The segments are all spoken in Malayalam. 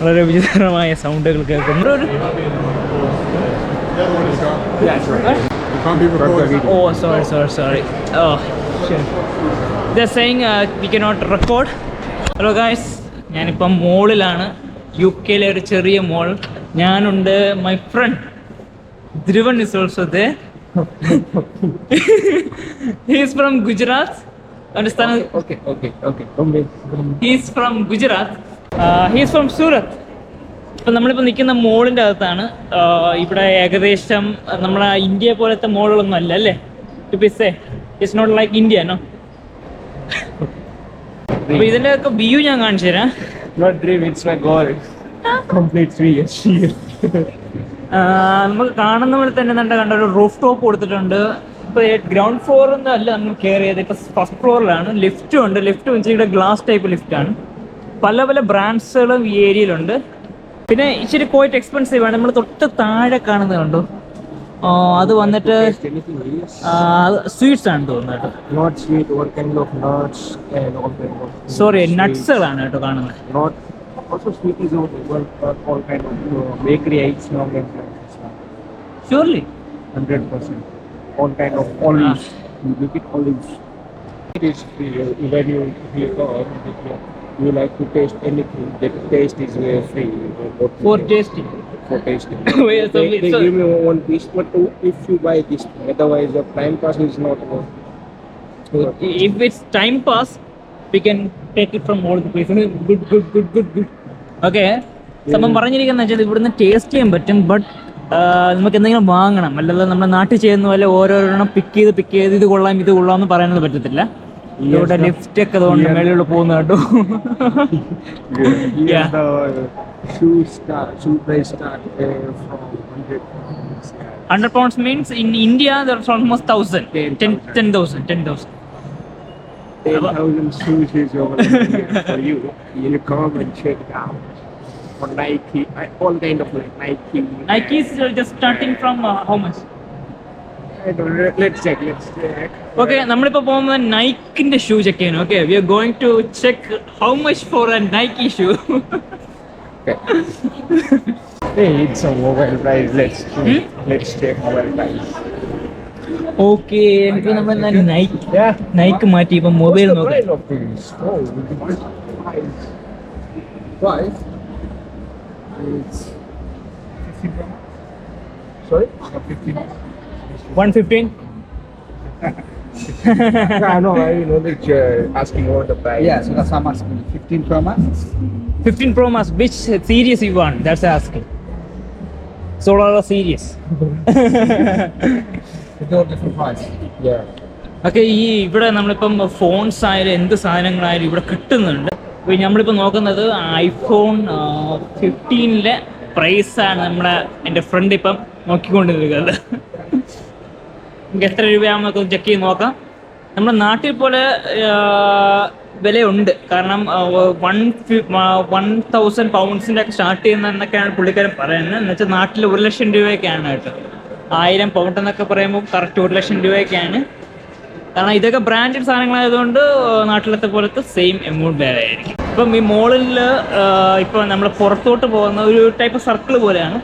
വളരെ വിചിത്രമായ സൗണ്ടുകൾ കേൾക്കുന്നു. ഓ sorry sorry sorry oh the saying we cannot record hello guys ഞാനിപ്പം മോളിലാണ്. യു കെയിലെ ഒരു ചെറിയ മോൾ. ഞാനുണ്ട് my friend Dhruvan is also they he's from Gujarat understand? Okay, okay, okay. okay. come. He's from Gujarat he's from Surat ഇപ്പം നമ്മളിപ്പോൾ നിൽക്കുന്ന മോളിന്റെ അകത്താണ്. ഇവിടെ ഏകദേശം നമ്മളെ ഇന്ത്യ പോലത്തെ മോളുകളൊന്നും അല്ല അല്ലേ? പിസേ it's not like India no അപ്പോൾ ഇതിന്റെ ഒക്കെ വ്യൂ ഞാൻ കാണിച്ചു തരാം. Dream, it's my goal. Complete three years. നമുക്ക് കാണുന്ന പോലെ തന്നെ കണ്ട ഒരു റൂഫ് ടോപ്പ് കൊടുത്തിട്ടുണ്ട്. ഇപ്പോൾ ഗ്രൗണ്ട് ഫ്ലോറിൽ നിന്ന് അല്ല നമ്മൾ കയറിയത് ഇപ്പൊ ഫസ്റ്റ് ഫ്ലോറിലാണ് ലിഫ്റ്റും ഉണ്ട്. ലിഫ്റ്റ് വെച്ചിട്ട് ഗ്ലാസ് ടൈപ്പ് ലിഫ്റ്റ് ആണ്. പല പല ബ്രാൻഡ്സുകളും ഈ ഏരിയയിലുണ്ട് പിന്നെ ഇച്ചിരി പോയിട്ട് എക്സ്പെൻസീവ് ആണ്. നമ്മൾ തൊട്ട് താഴെ കാണുന്നത് ഓ അത് വന്നിട്ട് സ്വീറ്റ്സ് ആണ് തോന്നുന്നത്. സോറി. നട്ട്സുകളാണ് കേട്ടോ. കാണുന്നത്. Surely hundred percent. All kind of olives. You look at olives. It is free. Uh, When you you come, you like to taste anything. The taste is uh, free. uh, what you for get tasting for tasting. Wait, so they, we- they so- give me one piece, but if you buy this, otherwise the time pass is not worth. if it's time pass we can take it from all the places good good good good good okay സംഭവം പറഞ്ഞിരിക്കുന്ന വെച്ചാൽ ഇവിടുന്ന് ടേസ്റ്റ് ചെയ്യാൻ പറ്റും ബട്ട് നമുക്ക് എന്തെങ്കിലും വാങ്ങണം. അല്ലാതെ നമ്മുടെ നാട്ടിൽ ചെയ്യുന്ന പോലെ ഓരോരെണ്ണം പിക്ക് ചെയ്ത് പിക്ക് ചെയ്ത് ഇത് കൊള്ളാം ഇത് കൊള്ളാം എന്ന് പറയാനൊന്നും പറ്റത്തില്ല. ഇവിടെ ലിഫ്റ്റ് ഒക്കെ അതുകൊണ്ട് മേളിലുള്ള പോകുന്ന കേട്ടോ hundred pounds means in India almost thousand ten thousand ten thousand Ten thousand shoes is over here for you. You come and check it out. For Nike, all kind of like Nike. Nike is just starting from uh, how much? I don't know. Let's check. Let's check. Okay നമ്മളിപ്പോ പോകുന്നത് നൈക്കിന്റെ ഷൂ ചെക്ക് ചെയ്യാൻ okay we are going to check how much for a Nike shoe Okay. a mobile price. Let's check. Let's check mobile price. Okay ഇപ്പൊ നമ്മൾ നൈക്ക്. നൈക്ക് മാറ്റി ഇപ്പൊ മൊബൈൽ നോക്കാം Oh? It's 15 Pro Sorry? 15. One fifteen I know, I know that you're asking what the price. Yeah, so that's how much. 15 Pro Max. 15 Pro Max, which series you want? That's asking. Solar series. It's all different price. Yeah. ഒക്കെ ഈ ഇവിടെ നമ്മളിപ്പം ഫോൺസ് ആയാലും എന്ത് സാധനങ്ങളായാലും ഇവിടെ കിട്ടുന്നുണ്ട് ഇപ്പൊ നമ്മളിപ്പോൾ നോക്കുന്നത് ഐഫോൺ ഫിഫ്റ്റീനിലെ പ്രൈസാണ് നമ്മുടെ എന്റെ ഫ്രണ്ട് ഇപ്പം നോക്കിക്കൊണ്ടിരിക്കുന്നത്. നമുക്ക് എത്ര രൂപയാണെന്നൊക്കെ ചെക്ക് ചെയ്ത് നോക്കാം. നമ്മുടെ നാട്ടിൽ പോലെ വിലയുണ്ട്. കാരണം വൺ വൺ തൗസൻഡ് പൗണ്ട്സിന്റെ ഒക്കെ സ്റ്റാർട്ട് ചെയ്യുന്ന എന്നൊക്കെയാണ് പുള്ളിക്കാരൻ പറയുന്നത്. എന്ന് വെച്ചാൽ നാട്ടിൽ ഒരു ലക്ഷം രൂപയൊക്കെയാണ് കേട്ടോ. ആയിരം പൗണ്ട് എന്നൊക്കെ പറയുമ്പോൾ കറക്റ്റ് ഒരു ലക്ഷം രൂപയൊക്കെയാണ്. കാരണം ഇതൊക്കെ ബ്രാൻഡഡ് സാധനങ്ങളായതുകൊണ്ട് നാട്ടിലത്തെ പോലത്തെ സെയിം എമൗണ്ട് വേറെ ആയിരിക്കും. ഇപ്പം ഈ മോളിൽ ഇപ്പം നമ്മൾ പുറത്തോട്ട് പോകുന്ന ഒരു ടൈപ്പ് സർക്കിൾ പോലെയാണ്.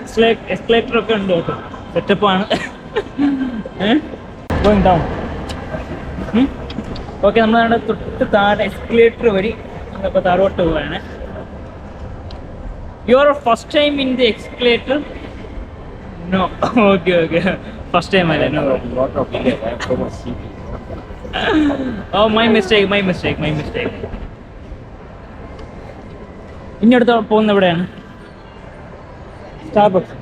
എക്സ്ലേ എക്സ്ലേറ്റർ ഒക്കെ ഉണ്ട് കേട്ടോ. സെറ്റപ്പാണ് ഗോയിങ് ഡൗൺ ഓക്കെ നമ്മളവിടെ തൊട്ട് താഴെ എക്സ്കലേറ്റർ വഴി നമ്മളിപ്പോൾ താഴോട്ട് പോവുകയാണ് you are first time in the escalator no okay okay first time അല്ലേ. ഓ my mistake my mistake my mistake ഇനി അടുത്ത് പോകുന്ന എവിടെയാണ് Starbucks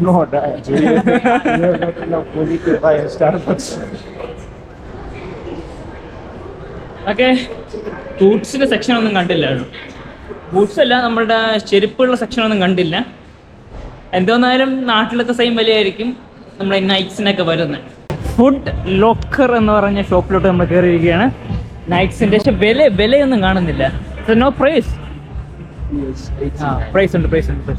No, that. You have not enough money to buy a Starbucks. Okay ബൂട്ട്സിന്റെ section ഒന്നും കണ്ടില്ല ബൂട്ട്സ് അല്ല നമ്മുടെ ചെരുപ്പുള്ള സെക്ഷൻ ഒന്നും കണ്ടില്ല എന്തോന്നായാലും നാട്ടിലത്തെ സെയിം വിലയായിരിക്കും നമ്മുടെ നൈറ്റ്സിനൊക്കെ വരുന്നത് ഫുഡ് ലോക്കർ എന്ന് പറഞ്ഞ ഷോപ്പിലോട്ട് നമ്മൾ കയറിയിരിക്കുകയാണ് നൈറ്റ്സിന്റെ പക്ഷെ വില വിലയൊന്നും കാണുന്നില്ല. നോ പ്രൈസ് പ്രൈസ് ഉണ്ട് പ്രൈസ് ഉണ്ട്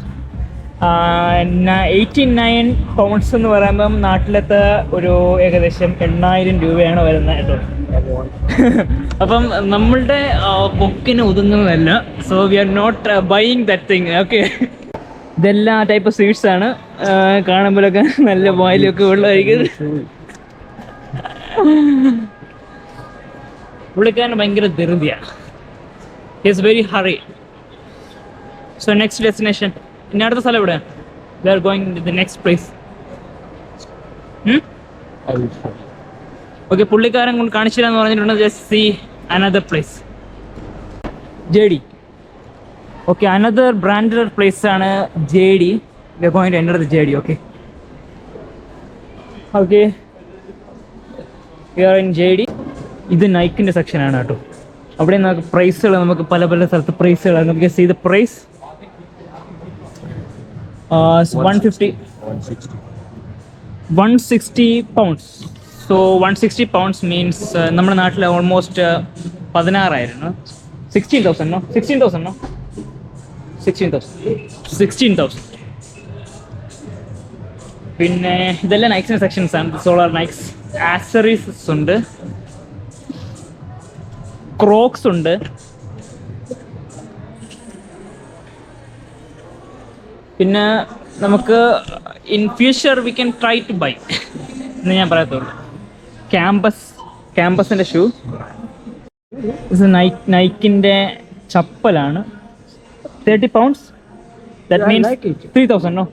എയ്റ്റി നയൻ പൗണ്ട്സ് എന്ന് പറയുമ്പം നാട്ടിലത്തെ ഒരു ഏകദേശം എണ്ണായിരം രൂപയാണ് വരുന്നത് കേട്ടോ. അപ്പം നമ്മളുടെ ബുക്കിന് ഒതുങ്ങുന്നതല്ല so we are not buying that thing okay ഇതെല്ലാം ടൈപ്പ് സ്വീറ്റ്സ് ആണ്. ആ, കാണുമ്പോഴൊക്കെ നല്ല വായിലൊക്കെ വെള്ളമായിരിക്കും പുള്ളിക്കാരൻ ഭയങ്കര ധൃതിയാണ് it's very hurry so next destination ഇനി അടുത്ത സ്ഥലം എവിടെയാണ് we are going the next place okay പുള്ളിക്കാരൻ കൊണ്ട് കാണിച്ചില്ല എന്ന് പറഞ്ഞിട്ടുണ്ട്. Just see another place J D okay another branded place ആണ് J D we enter the J D okay okay we are in J D ഇത് നൈക്കിന്റെ സെക്ഷനാണ് കേട്ടോ. അവിടെ നമുക്ക് പ്രൈസുകൾ നമുക്ക് പല പല സ്ഥലത്ത് പ്രൈസുകൾ നമുക്ക് see the price one fifty one sixty pounds so one sixty pounds means നമ്മുടെ നാട്ടിൽ ഓൾമോസ്റ്റ് പതിനാറായിരുന്നു. സിക്സ്റ്റീൻ തൗസൻഡോ സിക്സ്റ്റീൻ തൗസൻഡോ സിക്സ്റ്റീൻ തൗസൻഡ് പിന്നെ ഇതെല്ലാം നൈക്സിന്റെ സെക്ഷൻസ് ആണ്. സോളാർ നൈക്സ് ആക്സറീസ് ഉണ്ട്. ക്രോക്സ് ഉണ്ട്. പിന്നെ നമുക്ക് in future we can try to buy എന്ന് ഞാൻ പറയത്തുള്ളൂ. ക്യാമ്പസ് ക്യാമ്പസിന്റെ ഷൂ നൈക്കിന്റെ ചപ്പലാണ്. Thirty pounds that Yeah, I means like it. Three thousand no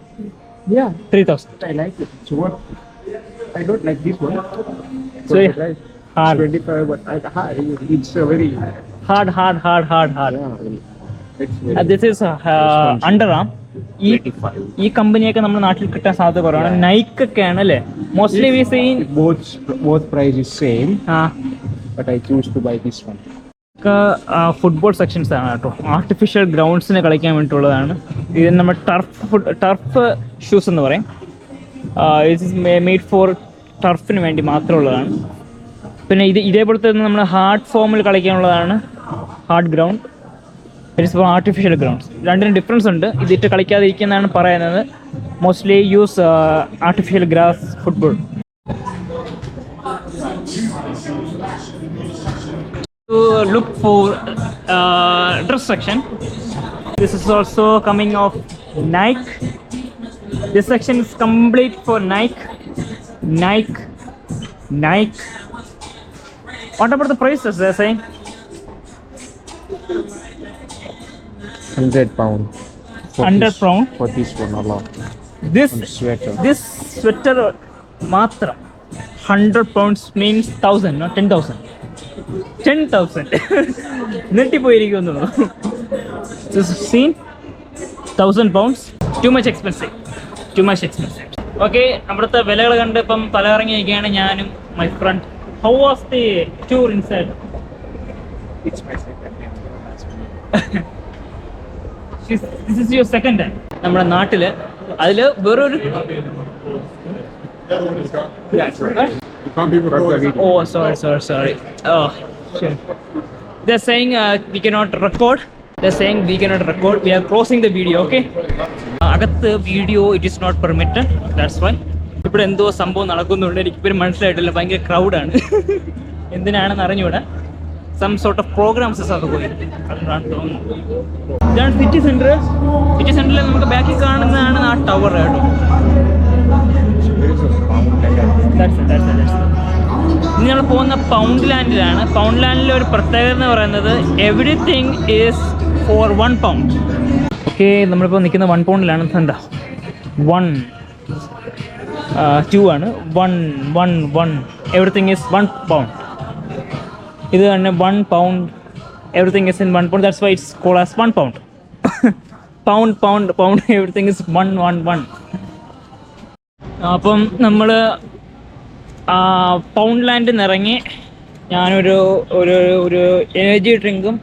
Yeah, three thousand I like it. So what? I don't like this one. So, For yeah, the price, hard. 25, but I, hard. It's a very. Hard hard hard hard hard Yeah, it's very. This is Under ആം ഈ 25. ഈ കമ്പനിയൊക്കെ നമ്മുടെ നാട്ടിൽ കിട്ടാൻ സാധ്യത കുറവാണ് നൈക്ക് ഒക്കെ ആണ് അല്ലേ mostly we seen Both both price is same, ആ but I choose to buy one. Football sections ആണ് കേട്ടോ. ആർട്ടിഫിഷ്യൽ ഗ്രൗണ്ട്സിന് കളിക്കാൻ വേണ്ടിയിട്ടുള്ളതാണ്. ഇത് നമ്മൾ ടർഫ് ടർഫ് ഷൂസ് എന്ന് പറയും. ഇറ്റ് ഇസ് മെയ്ഡ് ഫോർ ടർഫിന് വേണ്ടി മാത്രമുള്ളതാണ്. പിന്നെ ഇത് ഇതേപോലത്തെ നമ്മൾ ഹാർഡ് ഫോമിൽ കളിക്കാനുള്ളതാണ് hard ground it is for artificial grounds രണ്ടിനും ഡിഫറൻസ് ഉണ്ട്. ഇതിട്ട് കളിക്കാതിരിക്കുന്നതാണ് പറയുന്നത്. Mostly use artificial grass football to look for uh, dress section. This is also coming of Nike. This section is complete for Nike, Nike, Nike. What about the prices they're saying? 100 pound. 100 pounds? For this one alone. This And sweater. this sweater matra 100 pounds means 1000 not 10000 ten thousand നെട്ടിപ്പോയിരിക്കുമെന്ന് നെട്ടിപ്പോയിരിക്കുന്നു scene thousand pounds too much expensive too much expensive okay അവിടുത്തെ വിലകൾ കണ്ട് ഇപ്പം തലകറങ്ങി നിൽക്കുകയാണ് ഞാനും my friend how was the tour inside. This is your second time നമ്മുടെ നാട്ടിൽ അതിൽ വേറൊരു You can't be recording. Oh, sorry, sorry, sorry. Oh, shit. They're saying uh, we cannot record. They're saying we cannot record. We are closing the video, okay? അകത്ത് video it is not permitted that's why ഇവിടെ എന്തോ സംഭവം നടക്കുന്നുണ്ട് എനിക്കിപ്പോഴും മനസ്സിലായിട്ടില്ല ഭയങ്കര ക്രൗഡാണ് എന്തിനാണെന്ന് അറിഞ്ഞൂടാ സം സോർട്ട് ഓഫ് പ്രോഗ്രാംസ് അത് പോയി ഇതാണ് സിറ്റി സെന്റർ സിറ്റി സെന്ററിൽ നമുക്ക് ബാക്കിൽ കാണുന്നതാണ് ആ ടവർ കേട്ടോ ഇനി നമ്മൾ പോകുന്ന പൗണ്ട് ലാൻഡിലാണ് പൗണ്ട് ലാൻഡിലെ ഒരു പ്രത്യേകത എന്ന് പറയുന്നത് everything is for one pound okay നമ്മളിപ്പോൾ നിൽക്കുന്ന വൺ പൗണ്ടിലാണ് എന്താ വൺ ടു ആണ്. One one one everything is one pound ഇത് തന്നെ one pound everything is in one pound that's why it's call as one pound pound pound pound everything is one one one അപ്പം നമ്മൾ പൗണ്ട് ലാൻഡിൽ നിന്ന് ഇറങ്ങി ഞാനൊരു ഒരു ഒരു എനർജി ഡ്രിങ്കും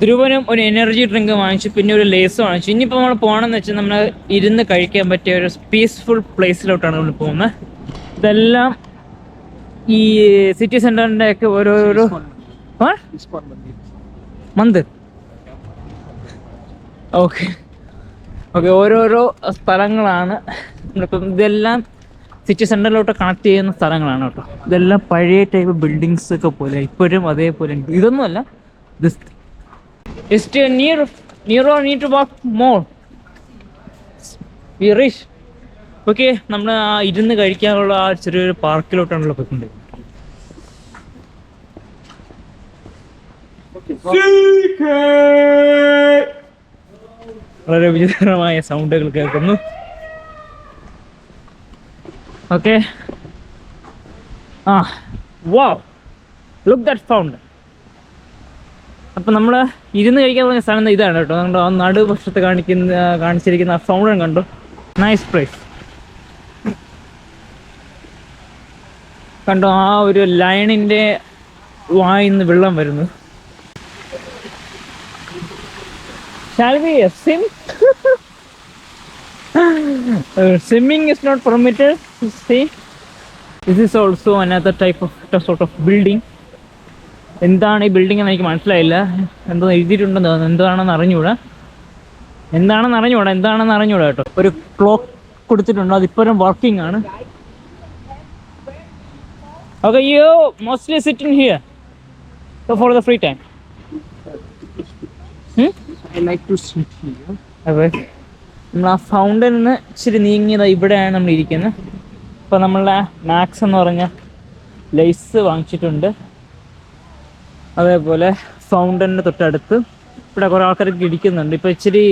ധ്രുവനും ഒരു എനർജി ഡ്രിങ്ക് വാങ്ങിച്ചു. പിന്നെ ഒരു ലേസ് വാങ്ങിച്ചു. ഇനിയിപ്പോൾ നമ്മൾ പോകണമെന്ന് വെച്ചാൽ നമ്മൾ ഇരുന്ന് കഴിക്കാൻ പറ്റിയ ഒരു പീസ്ഫുൾ പ്ലേസിലോട്ടാണ് നമ്മൾ പോകുന്നത് ഇതെല്ലാം ഈ സിറ്റി സെന്ററിന്റെ ഒക്കെ ഓരോരോ മന്ത്? ഓക്കെ. ഓക്കെ ഓരോരോ സ്ഥലങ്ങളാണ്. നമ്മളിപ്പം ഇതെല്ലാം സിറ്റി സെന്ററിലോട്ട് കണക്ട് ചെയ്യുന്ന സ്ഥലങ്ങളാണ് കേട്ടോ. ഇതെല്ലാം പഴയ ടൈപ്പ് ബിൽഡിങ്സ് ഒക്കെ പോലെ ഇപ്പോഴും അതേപോലെ ഉണ്ട്. ഇതൊന്നുമല്ല just near to walk more we okay നമ്മൾ ആ ഇരുന്ന് കഴിക്കാനുള്ള ആ ചെറിയൊരു പാർക്കിലോട്ടാണല്ലോ പോയിക്കൊണ്ട് വളരെ വിചിത്രമായ സൗണ്ടുകൾ കേൾക്കുന്നു. ഓക്കെ ആ വാവ് ലുക്ക് ദാറ്റ് സൗണ്ട് അപ്പം നമ്മൾ ഇരുന്ന് കഴിക്കാൻ പറഞ്ഞ സ്ഥലം ഇതാണ് കേട്ടോ. നമ്മുടെ ആ നടുവശത്ത് കാണിക്കുന്ന കാണിച്ചിരിക്കുന്ന ആ ഫൗണ്ടൻ കണ്ടു? നൈസ് പ്രൈസ് കണ്ടോ? ആ ഒരു ലയണിന്റെ വായിന്ന് വെള്ളം വരുന്നു. Swimming is not uh, See, this is also another type of sort of building. എന്താണ് ഈ ബിൽഡിംഗ് എന്ന് എനിക്ക് മനസ്സിലായില്ല. എന്തോ എഴുതിയിട്ടുണ്ടെന്ന് എന്താണെന്ന് അറിഞ്ഞൂടാ എന്താണെന്ന് അറിഞ്ഞൂടാ എന്താണെന്ന് അറിഞ്ഞൂടാ കേട്ടോ. ഒരു ക്ലോക്ക് കൊടുത്തിട്ടുണ്ട്. അതിപ്പോഴും വർക്കിംഗ് ആണ്. Okay you mostly sit in here for the free time I like to sit here. അതെ നമ്മൾ ആ ഫൗണ്ടനിന്ന് ഇച്ചിരി നീങ്ങിയതാ ഇവിടെയാണ് നമ്മൾ ഇരിക്കുന്നത് അപ്പോൾ നമ്മളുടെ മാക്സ് എന്ന് പറഞ്ഞ ലൈസ് വാങ്ങിച്ചിട്ടുണ്ട്. അതേപോലെ ഫൗണ്ടനിന്റെ തൊട്ടടുത്ത്. ഇവിടെ കുറേ ആൾക്കാരൊക്കെ ഇരിക്കുന്നുണ്ട് ഇപ്പോൾ ഇച്ചിരി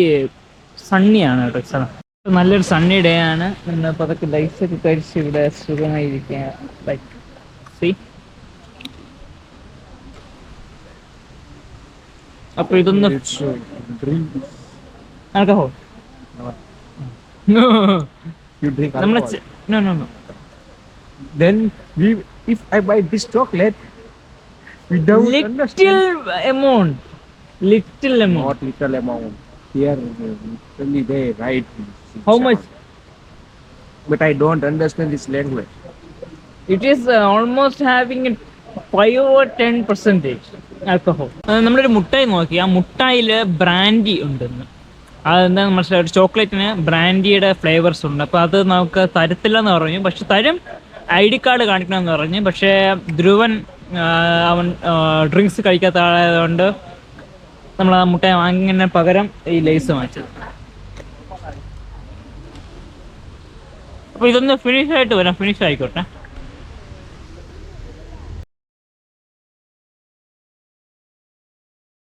സണ്ണിയാണ് കേട്ടോ സ്ഥലം നല്ലൊരു സണ്ണി ഡേ ആണ്. നമ്മൾ ഇപ്പോൾ അതൊക്കെ ലൈസ് ഒക്കെ കഴിച്ച് ഇവിടെ സുഖമായിരിക്കുക ലൈക്ക് സി അപ്പോൾ ഇതൊന്ന്. ആൽക്കഹോൾ നമ്മളെ no no no Then we, if I buy this chocolate, without little understand, amount, little amount, not little amount. Here, uh, literally they write. How much? But I don't understand this language. It is uh, almost having a five or ten percentage alcohol നമ്മളൊരു മുട്ടായി നോക്കി ആ മുട്ടായിൽ ബ്രാൻഡി ഉണ്ടെന്ന് അതെന്താ മനസ്സിലായി ചോക്ലേറ്റിന് ബ്രാൻഡിയുടെ ഫ്ലേവേഴ്സ് ഉണ്ട് അപ്പോൾ അത് നമുക്ക് തരത്തില്ലെന്ന് പറഞ്ഞു പക്ഷെ തരും ഐ ഡി കാർഡ് കാണിക്കണമെന്ന് പറഞ്ഞു. പക്ഷേ ധ്രുവൻ അവൻ ഡ്രിങ്ക്സ് കഴിക്കാത്ത ആളായതുകൊണ്ട് നമ്മൾ ആ മുട്ട വാങ്ങിന് പകരം ഈ ലേസ് വാങ്ങിച്ചത് അപ്പോൾ ഇതൊന്ന് ഫിനിഷ് ആയിട്ട് വരാം. ഫിനിഷ് ആയിക്കോട്ടെ.